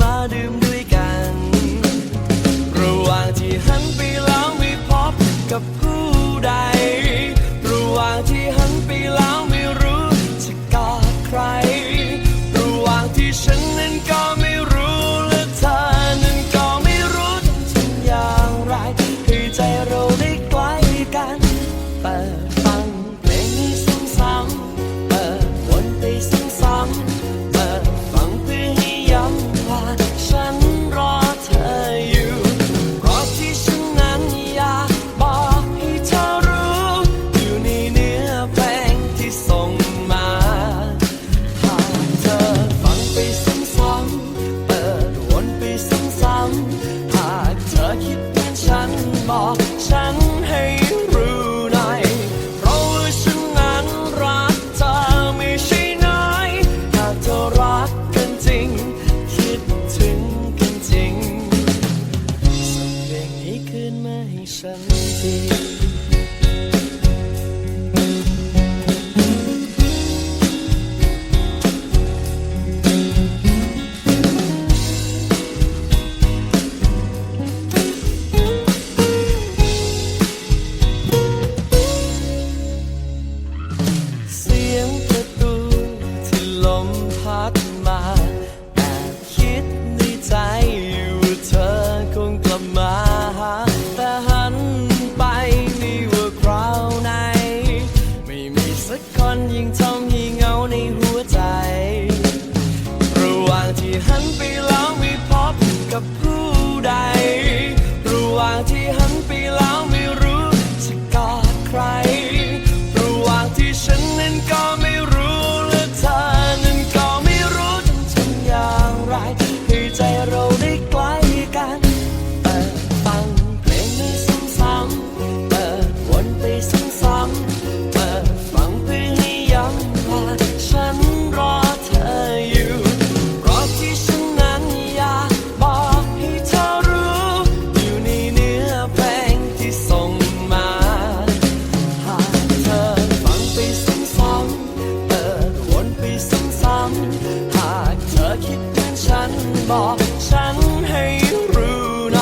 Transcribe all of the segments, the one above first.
มาดื่ม บอกฉัน 隐藏 บอกฉันให้รู้หน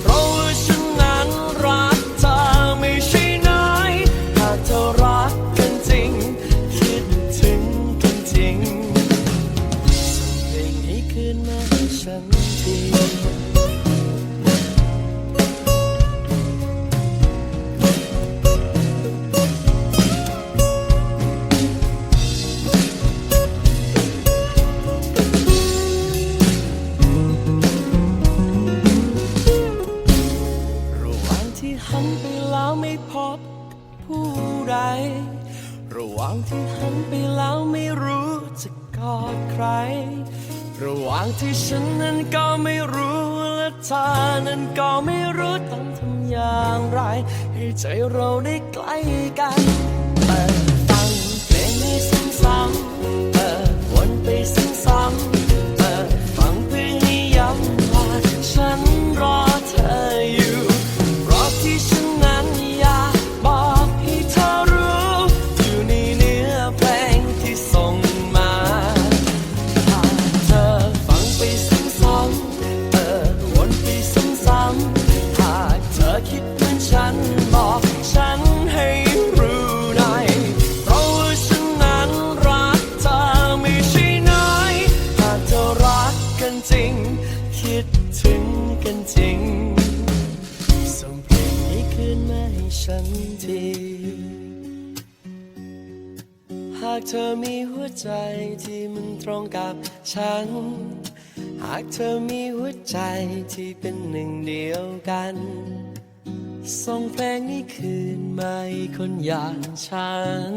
เพราะฉันนั้นรักเธอไม่ใช่น้อยหาเธอรักกันจริง คิดถึงกันจริงส่งนี้คืนมาฉันที ไม่พบผู้ใด ระหว่างที่หันไปแล้วไม่รู้จะกอดใคร ระหว่างที่ฉันนั้นก็ไม่รู้และเธอนั้นก็ไม่รู้ต้องทำอย่างไร ให้ใจเราได้ใกล้กัน ฉันที หากเธอมีหัวใจที่มันตรงกับฉัน หากเธอมีหัวใจที่เป็นหนึ่งเดียวกัน ส่งเพลงนี้คืนมาให้คนอย่างฉัน